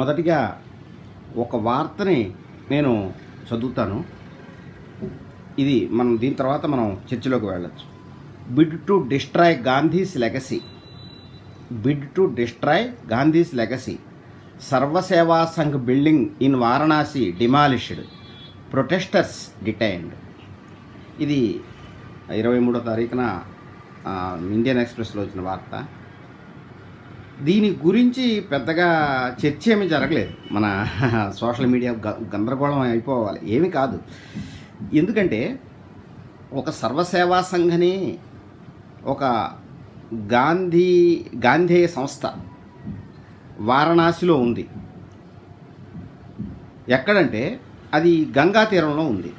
మొదటిగా ఒక వార్తని నేను చదువుతాను. ఇది మనం దీని తర్వాత మనం చర్చలోకి వెళ్ళచ్చు. Bid to destroy Gandhi's legacy bid to destroy Gandhi's legacy Sarvaseva Sangh building in Varanasi demolished protesters detained ఇది ఇరవై మూడో తారీఖున ఇండియన్ ఎక్స్ప్రెస్లో వచ్చిన వార్త. దీని గురించి పెద్దగా చర్చ ఏమీ జరగలేదు. మన సోషల్ మీడియా గ- గందరగోళం అయిపోవాలి. ఏమీ కాదు. ఎందుకంటే ఒక సర్వసేవా సంఘని ఒక గాంధీ గాంధేయ సంస్థ వారణాసిలో ఉంది. ఎక్కడంటే అది గంగా తీరంలో ఉంది.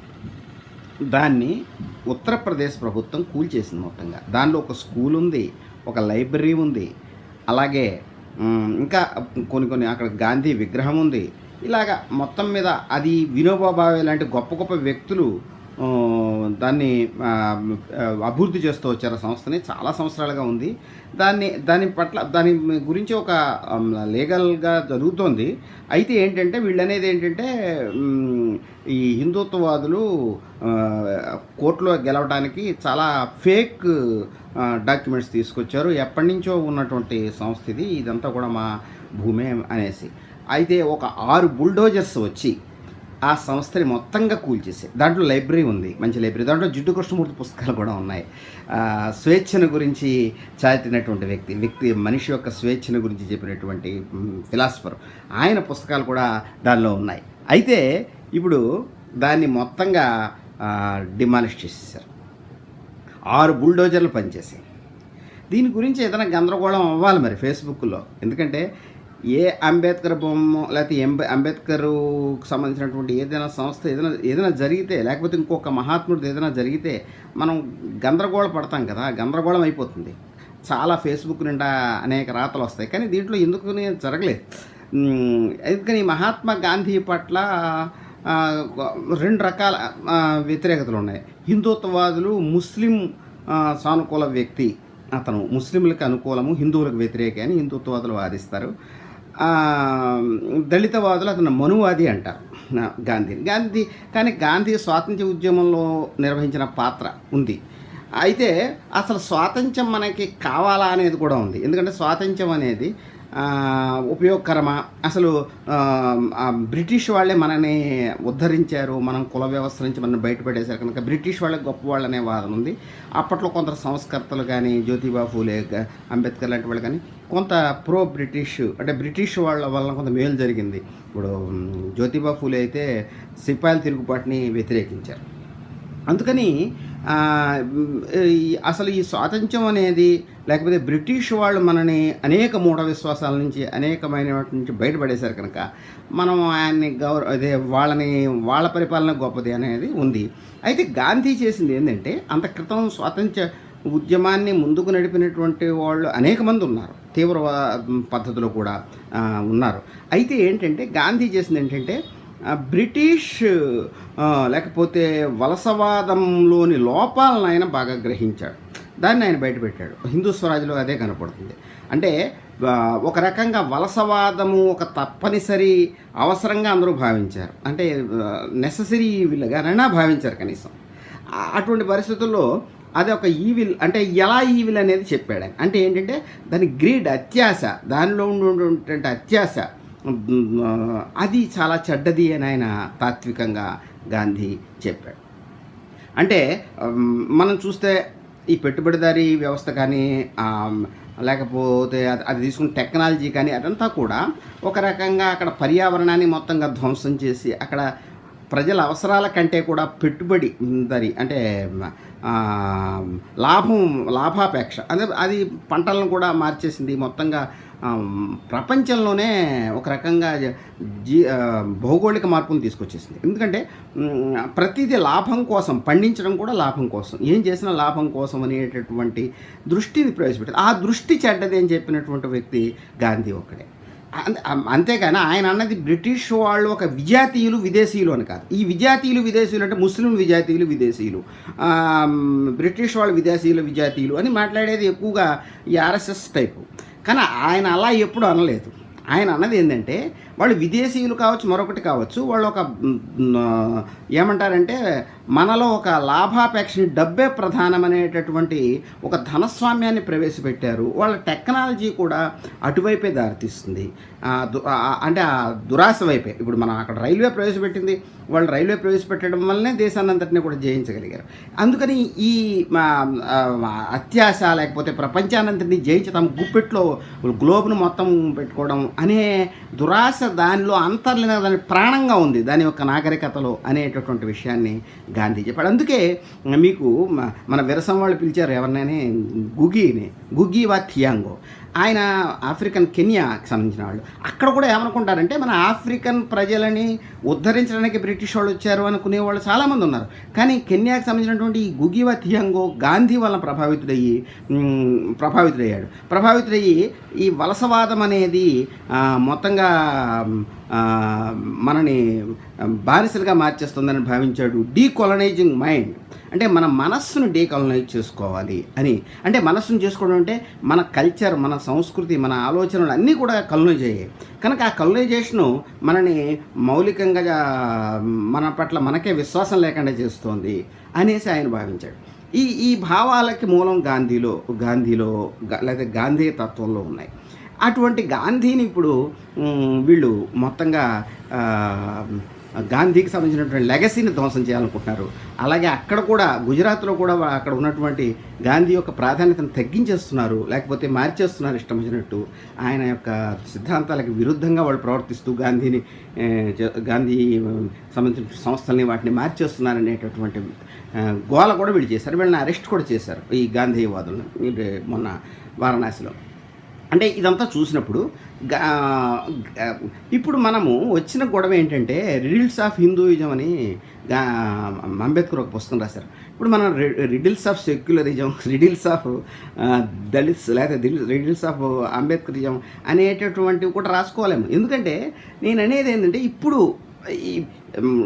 దాన్ని ఉత్తరప్రదేశ్ ప్రభుత్వం కూల్చేసింది మొత్తంగా. దానిలో ఒక స్కూల్ ఉంది ఒక లైబ్రరీ ఉంది అలాగే ఇంకా కొన్ని కొన్ని అక్కడ గాంధీ విగ్రహం ఉంది. ఇలాగా మొత్తం మీద అది వినోబా భావే లాంటి గొప్ప గొప్ప వ్యక్తులు దాన్ని అభివృద్ధి చేస్తూ వచ్చారు ఆ సంస్థని. చాలా సంవత్సరాలుగా ఉంది. దాన్ని దాని పట్ల దాని గురించి ఒక లీగల్గా జరుగుతోంది. అయితే ఏంటంటే వీళ్ళు అనేది ఏంటంటే ఈ హిందుత్వవాదులు కోర్టులో గెలవడానికి చాలా ఫేక్ డాక్యుమెంట్స్ తీసుకొచ్చారు. ఎప్పటి నుంచో ఉన్నటువంటి సంస్థ ఇది. ఇదంతా కూడా మా భూమే అనేసి. అయితే ఒక ఆరు బుల్డోజర్స్ వచ్చి ఆ సంస్థని మొత్తంగా కూల్చేసి దాంట్లో లైబ్రరీ ఉంది మంచి లైబ్రరీ. దాంట్లో జిడ్డు కృష్ణమూర్తి పుస్తకాలు కూడా ఉన్నాయి. స్వేచ్ఛను గురించి చాటినటువంటి వ్యక్తి వ్యక్తి మనిషి యొక్క స్వేచ్ఛను గురించి చెప్పినటువంటి ఫిలాసఫర్ ఆయన పుస్తకాలు కూడా దానిలో ఉన్నాయి. అయితే ఇప్పుడు దాన్ని మొత్తంగా డిమాలిష్ చేసేసారు. ఆరు బుల్డోజర్లు పనిచేసాయి. దీని గురించి ఏదైనా గందరగోళం అవ్వాలి మరి ఫేస్బుక్లో. ఎందుకంటే ఏ అంబేద్కర్ బొమ్మ లేకపోతే ఎంబే అంబేద్కర్కు సంబంధించినటువంటి ఏదైనా సంస్థ ఏదైనా ఏదైనా జరిగితే లేకపోతే ఇంకొక మహాత్ముడిది ఏదైనా జరిగితే మనం గందరగోళ పడతాం కదా గందరగోళం అయిపోతుంది. చాలా ఫేస్బుక్ నిండా అనేక రాతలు వస్తాయి. కానీ దీంట్లో ఎందుకు జరగలేదు. కానీ ఎందుకని మహాత్మా గాంధీ పట్ల రెండు రకాల వ్యతిరేకతలు ఉన్నాయి. హిందుత్వవాదులు ముస్లిం సానుకూల వ్యక్తి. అతను ముస్లింలకు అనుకూలము హిందువులకు వ్యతిరేక అని హిందుత్వవాదులు వాదిస్తారు. దళితవాదులు అతను మనువాది అంటారు. గాంధీ. గాంధీని గాంధీ కానీ గాంధీ స్వాతంత్ర్య ఉద్యమంలో నిర్వహించిన పాత్ర ఉంది. అయితే అసలు స్వాతంత్రం మనకి కావాలా అనేది కూడా ఉంది. ఎందుకంటే స్వాతంత్రం అనేది ఉపయోగకరమా? అసలు బ్రిటిష్ వాళ్ళే మనని ఉద్ధరించారు మనం కుల వ్యవస్థ నుంచి మనం బయటపడేశారు కనుక బ్రిటిష్ వాళ్ళే గొప్ప వాళ్ళు అనే వాదన ఉంది. అప్పట్లో కొంత సంస్కర్తలు కానీ జ్యోతిబా ఫూలే అంబేద్కర్ లాంటి వాళ్ళు కానీ కొంత ప్రో బ్రిటిష్ అంటే బ్రిటిష్ వాళ్ళ వల్ల కొంత మేలు జరిగింది. ఇప్పుడు జ్యోతిబా ఫూలే అయితే సిపాయిల తిరుగుబాటుని వ్యతిరేకించారు. అందుకని అసలు ఈ స్వాతంత్రం అనేది లేకపోతే బ్రిటిష్ వాళ్ళు మనని అనేక మూఢ విశ్వాసాల నుంచి అనేకమైన వాటి నుంచి బయటపడేశారు కనుక మనం ఆయన్ని గౌరవ అదే వాళ్ళని వాళ్ళ పరిపాలన గొప్పది అనేది ఉంది. అయితే గాంధీ చేసింది ఏంటంటే అంత క్రితం స్వాతంత్ర ఉద్యమాన్ని ముందుకు నడిపినటువంటి వాళ్ళు అనేక మంది ఉన్నారు. తీవ్ర పద్ధతిలో కూడా ఉన్నారు. అయితే ఏంటంటే గాంధీ చేసింది ఏంటంటే బ్రిటిష్ లేకపోతే వలసవాదంలోని లోపాలను ఆయన బాగా గ్రహించాడు. దాన్ని ఆయన బయటపెట్టాడు. హిందూ స్వరాజ్లో అదే కనపడుతుంది. అంటే ఒక రకంగా వలసవాదము ఒక తప్పనిసరి అవసరంగా అందరూ భావించారు. అంటే నెససరీ వీళ్ళగానైనా భావించారు కనీసం. అటువంటి పరిస్థితుల్లో అది ఒక ఈవిల్ అంటే ఎలా ఈవిల్ అనేది చెప్పాడు అంటే ఏంటంటే దాని గ్రీడ్ అత్యాశ దానిలో ఉండేటువంటి అత్యాశ అది చాలా చెడ్డది అని ఆయన తాత్వికంగా గాంధీ చెప్పాడు. అంటే మనం చూస్తే ఈ పెట్టుబడిదారీ వ్యవస్థ కానీ లేకపోతే అది అది తీసుకున్న టెక్నాలజీ కానీ అదంతా కూడా ఒక రకంగా అక్కడ పర్యావరణాన్ని మొత్తంగా ధ్వంసం చేసి అక్కడ ప్రజల అవసరాల కంటే కూడా పెట్టుబడి దరి అంటే లాభం లాభాపేక్ష అదే అది పంటలను కూడా మార్చేసింది మొత్తంగా ప్రపంచంలోనే ఒక రకంగా జీ భౌగోళిక మార్పును తీసుకొచ్చేసింది. ఎందుకంటే ప్రతిదీ లాభం కోసం పండించడం కూడా లాభం కోసం. ఏం చేసినా లాభం కోసం అనేటటువంటి దృష్టిని ప్రవేశపెట్టింది. ఆ దృష్టి చెడ్డది అని చెప్పినటువంటి వ్యక్తి గాంధీ ఒక్కడే. అంతేకాని ఆయన అన్నది బ్రిటిష్ వాళ్ళు ఒక విజాతీయులు విదేశీయులు అని కాదు. ఈ విజాతీయులు విదేశీయులు అంటే ముస్లిం విజాతీయులు విదేశీయులు. బ్రిటిష్ వాళ్ళు విదేశీయులు విజాతీయులు అని మాట్లాడేది ఎక్కువగా ఈ ఆర్ఎస్ఎస్ టైపు. కానీ ఆయన అలా ఎప్పుడు అనలేదు. ఆయన అన్నది ఏంటంటే వాళ్ళు విదేశీయులు కావచ్చు మరొకటి కావచ్చు వాళ్ళు ఒక ఏమంటారంటే మనలో ఒక లాభాపేక్షని డబ్బే ప్రధానమనేటటువంటి ఒక ధనస్వామ్యాన్ని ప్రవేశపెట్టారు. వాళ్ళ టెక్నాలజీ కూడా అటువైపే దారితీస్తుంది. అంటే ఆ దురాశ వైపే. ఇప్పుడు మనం అక్కడ రైల్వే ప్రవేశపెట్టింది వాళ్ళు రైల్వే ప్రవేశపెట్టడం వల్లనే దేశాన్ని అంతటినీ కూడా జయించగలిగారు. అందుకని ఈ మా, అత్యాశ లేకపోతే ప్రపంచానంతటినీ జయించి తమ గుప్పెట్లో గ్లోబ్ను మొత్తం పెట్టుకోవడం అనే దురాశ దానిలో అంతర్లీన దాని ప్రాణంగా ఉంది. దాని యొక్క నాగరికతలో అనేటటువంటి విషయాన్ని గాంధీ చెప్పాడు. అందుకే మీకు మన విరసం వాళ్ళు పిలిచారు ఎవరినైనా గుగీని గుగీ వా థియాంగో. ఆయన ఆఫ్రికన్ కెన్యాకి సంబంధించిన వాళ్ళు. అక్కడ కూడా ఏమనుకుంటారంటే మన ఆఫ్రికన్ ప్రజలని ఉద్ధరించడానికి బ్రిటిష్ వాళ్ళు వచ్చారు అనుకునే వాళ్ళు చాలామంది ఉన్నారు. కానీ కెన్యాకి సంబంధించినటువంటి ఈ గుగివా థియంగో గాంధీ వలన ప్రభావితుడయ్యి ప్రభావితుడయ్యాడు. ప్రభావితుడయ్యి ఈ వలసవాదం అనేది మొత్తంగా మనని బానిసలుగా మార్చేస్తుందని భావించాడు డీకొలనైజింగ్ మైండ్. అంటే మన మనస్సును డీకొలనైజ్ చేసుకోవాలి అని. అంటే మనస్సును చేసుకోవడం అంటే మన కల్చర్ మన సంస్కృతి మన ఆలోచనలు అన్నీ కూడా కలనైజ్ అయ్యాయి. కనుక ఆ కలనైజేషను మనని మౌలికంగా మన పట్ల మనకే విశ్వాసం లేకుండా చేస్తోంది అనేసి ఆయన భావించాడు. ఈ ఈ భావాలకి మూలం గాంధీలో గాంధీలో లేదా గాంధీ తత్వంలో ఉన్నాయి. అటువంటి గాంధీని ఇప్పుడు వీళ్ళు మొత్తంగా గాంధీకి సంబంధించినటువంటి లెగసీని ధ్వంసం చేయాలనుకుంటున్నారు. అలాగే అక్కడ కూడా గుజరాత్లో కూడా అక్కడ ఉన్నటువంటి గాంధీ యొక్క ప్రాధాన్యతను తగ్గించేస్తున్నారు లేకపోతే మార్చేస్తున్నారు ఇష్టం వచ్చినట్టు. ఆయన యొక్క సిద్ధాంతాలకు విరుద్ధంగా వాళ్ళు ప్రవర్తిస్తూ గాంధీని గాంధీ సంబంధించిన సంస్థల్ని వాటిని మార్చేస్తున్నారు అనేటటువంటి గోల కూడా వీళ్ళు చేశారు. వీళ్ళని అరెస్ట్ కూడా చేశారు ఈ గాంధీవాదులను మొన్న వారణాసిలో. అంటే ఇదంతా చూసినప్పుడు ఇప్పుడు మనము వచ్చిన గొడవ ఏంటంటే రిడిల్స్ ఆఫ్ హిందూయిజం అని అంబేద్కర్ ఒక పుస్తకం రాశారు. ఇప్పుడు మనం riddles of secularism riddles of Dalits లేదా రిడిల్స్ ఆఫ్ అంబేద్కరిజం అనేటటువంటివి కూడా రాసుకోలేము. ఎందుకంటే నేను అనేది ఏంటంటే ఇప్పుడు ఈ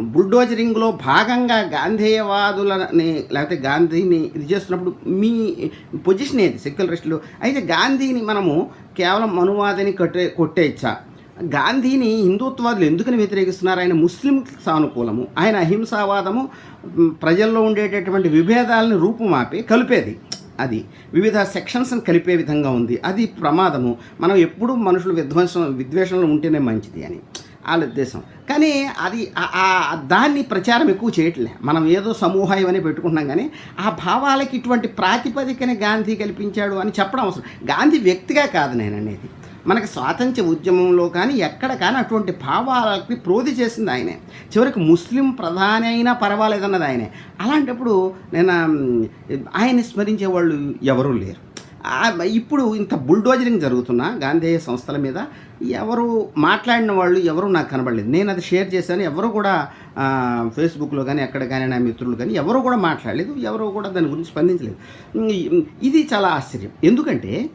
బుల్డోజరింగ్లో భాగంగా గాంధేయవాదులని లేకపోతే గాంధీని ఇది చేస్తున్నప్పుడు మీ పొజిషన్ ఏది సెక్యులరిస్టులు అయితే గాంధీని మనము కేవలం మనువాదని కొట్టే కొట్టేయచ్చా గాంధీని హిందుత్వాదులు ఎందుకని వ్యతిరేకిస్తున్నారు? ఆయన ముస్లిం సానుకూలము ఆయన అహింసావాదము ప్రజల్లో ఉండేటటువంటి విభేదాలను రూపుమాపి కలిపేది. అది వివిధ సెక్షన్స్ని కలిపే విధంగా ఉంది. అది ప్రమాదము. మనం ఎప్పుడూ మనుషులు విధ్వంసం విద్వేషంలో ఉంటేనే మంచిది అని. వాళ్ళ ఉద్దేశం. కానీ అది దాన్ని ప్రచారం ఎక్కువ చేయట్లే. మనం ఏదో సమూహం అని పెట్టుకుంటున్నాం కానీ ఆ భావాలకి ఇటువంటి ప్రాతిపదికని గాంధీ కల్పించాడు అని చెప్పడం అవసరం. గాంధీ వ్యక్తిగా కాదు నేను అనేది. మనకి స్వాతంత్ర ఉద్యమంలో కానీ ఎక్కడ కానీ అటువంటి భావాలకి ప్రోధి చేసింది ఆయనే. చివరికి ముస్లిం ప్రధాని అయినా పర్వాలేదన్నది ఆయనే. అలాంటప్పుడు నేను ఆయన్ని స్మరించే వాళ్ళు ఎవరూ లేరు. ఇప్పుడు ఇంత బుల్డోజరింగ్ జరుగుతున్న గాంధేయ సంస్థల మీద ఎవరు మాట్లాడిన వాళ్ళు ఎవరు నాకు కనబడలేదు. నేను అది షేర్ చేశాను. ఎవరు కూడా ఫేస్బుక్లో కానీ ఎక్కడ కానీ నా మిత్రులు కానీ ఎవరు కూడా మాట్లాడలేదు. ఎవరు కూడా దాని గురించి స్పందించలేదు. ఇది చాలా ఆశ్చర్యం. ఎందుకంటే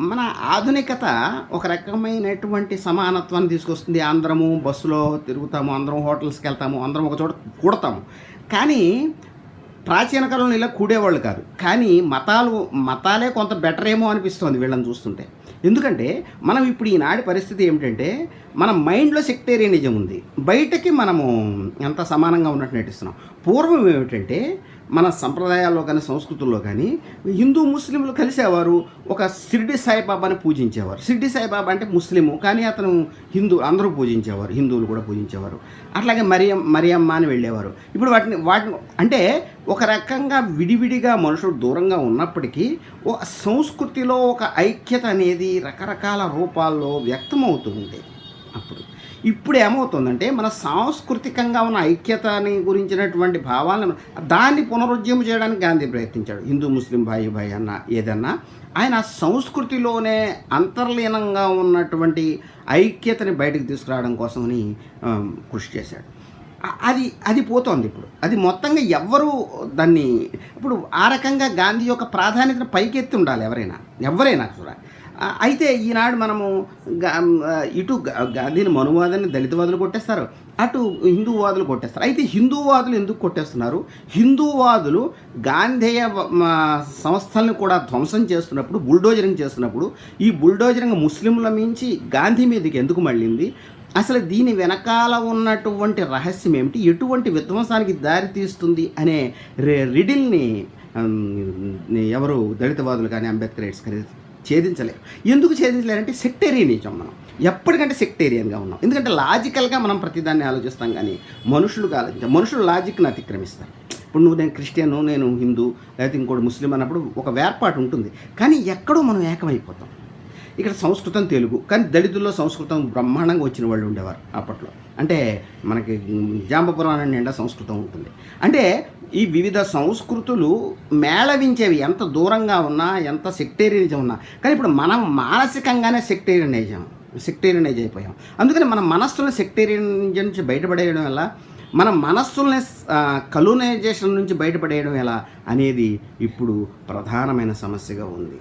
మన ఆధునికత ఒక రకమైనటువంటి సమానత్వాన్ని తీసుకొస్తుంది. అందరము బస్సులో తిరుగుతాము అందరం హోటల్స్కి వెళ్తాము అందరం ఒక చోట కూడతాము. కానీ ప్రాచీన కాలంలో ఇలా కూడేవాళ్ళు కాదు. కానీ మతాలు మతాలే కొంత బెటర్ ఏమో అనిపిస్తుంది వీళ్ళని చూస్తుంటే. ఎందుకంటే మనం ఇప్పుడు ఈనాటి పరిస్థితి ఏమిటంటే మన మైండ్లో సెక్టేరియనిజం ఉంది. బయటకి మనము ఎంత సమానంగా ఉన్నట్టు నటిస్తున్నాం. పూర్వం ఏమిటంటే మన సంప్రదాయాల్లో కానీ సంస్కృతుల్లో కానీ హిందూ ముస్లింలు కలిసేవారు ఒక షిర్డి సాయిబాబాని పూజించేవారు. సిర్డి సాయిబాబా అంటే ముస్లిము కానీ అతను హిందూ అందరూ పూజించేవారు హిందువులు కూడా పూజించేవారు. అట్లాగే మరియం మరియమ్మ అని వెళ్ళేవారు. ఇప్పుడు వాటిని వాటిని అంటే ఒక రకంగా విడివిడిగా మనుషులు దూరంగా ఉన్నప్పటికీ ఒక సంస్కృతిలో ఒక ఐక్యత అనేది రకరకాల రూపాల్లో వ్యక్తమవుతూ ఉంది అప్పుడు. ఇప్పుడు ఏమవుతుందంటే మన సాంస్కృతికంగా ఉన్న ఐక్యతని గురించినటువంటి భావాలను దాన్ని పునరుజ్జీవం చేయడానికి గాంధీ ప్రయత్నించాడు. హిందూ ముస్లిం భాయి భాయి అన్న ఏదన్నా. ఆయన సంస్కృతిలోనే అంతర్లీనంగా ఉన్నటువంటి ఐక్యతని బయటకు తీసుకురావడం కోసమని కృషి చేశాడు. అది అది పోతోంది ఇప్పుడు. అది మొత్తంగా ఎవ్వరూ దాన్ని ఇప్పుడు ఆ రకంగా గాంధీ యొక్క ప్రాధాన్యతను పైకెత్తి ఉండాలి ఎవరైనా. ఎవరైనా కూడా. అయితే ఈనాడు మనము ఇటు గాంధీని మనువాదని దళితవాదులు కొట్టేస్తారు అటు హిందూవాదులు కొట్టేస్తారు. అయితే హిందూవాదులు ఎందుకు కొట్టేస్తున్నారు? హిందూవాదులు గాంధేయ సంస్థలను కూడా ధ్వంసం చేస్తున్నప్పుడు బుల్డోజరింగ్ చేస్తున్నప్పుడు ఈ బుల్డోజరింగ్ ముస్లింల మించి గాంధీ మీదకి ఎందుకు మళ్ళింది? అసలు దీని వెనకాల ఉన్నటువంటి రహస్యం ఏమిటి? ఎటువంటి విధ్వంసానికి దారితీస్తుంది అనే రి- రిడిల్ని ఎవరు దళితవాదులు కానీ అంబేద్కర్ రైట్స్ కానీ ఛేదించలేము ఎందుకు ఛేదించలేరంటే సెక్టేరియనిజం మనం. ఎప్పటికంటే సెక్టేరియన్గా ఉన్నాం. ఎందుకంటే లాజికల్గా మనం ప్రతిదాన్ని ఆలోచిస్తాం కానీ మనుషులుగా ఆలోచించాం మనుషులు లాజిక్ని అతిక్రమిస్తారు. ఇప్పుడు నువ్వు నేను క్రిస్టియన్ నేను హిందూ లేకపోతే ఇంకోటి ముస్లిం అన్నప్పుడు ఒక వేర్పాటు ఉంటుంది. కానీ ఎక్కడో మనం ఏకమైపోతాం. ఇక్కడ సంస్కృతం తెలుగు. కానీ దళితుల్లో సంస్కృతం బ్రహ్మాండంగా వచ్చిన వాళ్ళు ఉండేవారు అప్పట్లో. అంటే మనకి జాంబపురాణం నిండా సంస్కృతం ఉంటుంది. అంటే ఈ వివిధ సంస్కృతులు మేళవించేవి ఎంత దూరంగా ఉన్నా ఎంత సెక్టేరియనిజం ఉన్నా. కానీ ఇప్పుడు మనం మానసికంగానే సెక్టేరియనైజం సెక్టేరియనైజ్ అయిపోయాం. అందుకని మన మనస్సును సెక్టేరియనిజం నుంచి బయటపడేయడం వల్ల మన మనస్సుల్ని కలోనైజేషన్ నుంచి బయటపడేయడం ఎలా? అనేది ఇప్పుడు ప్రధానమైన సమస్యగా ఉంది.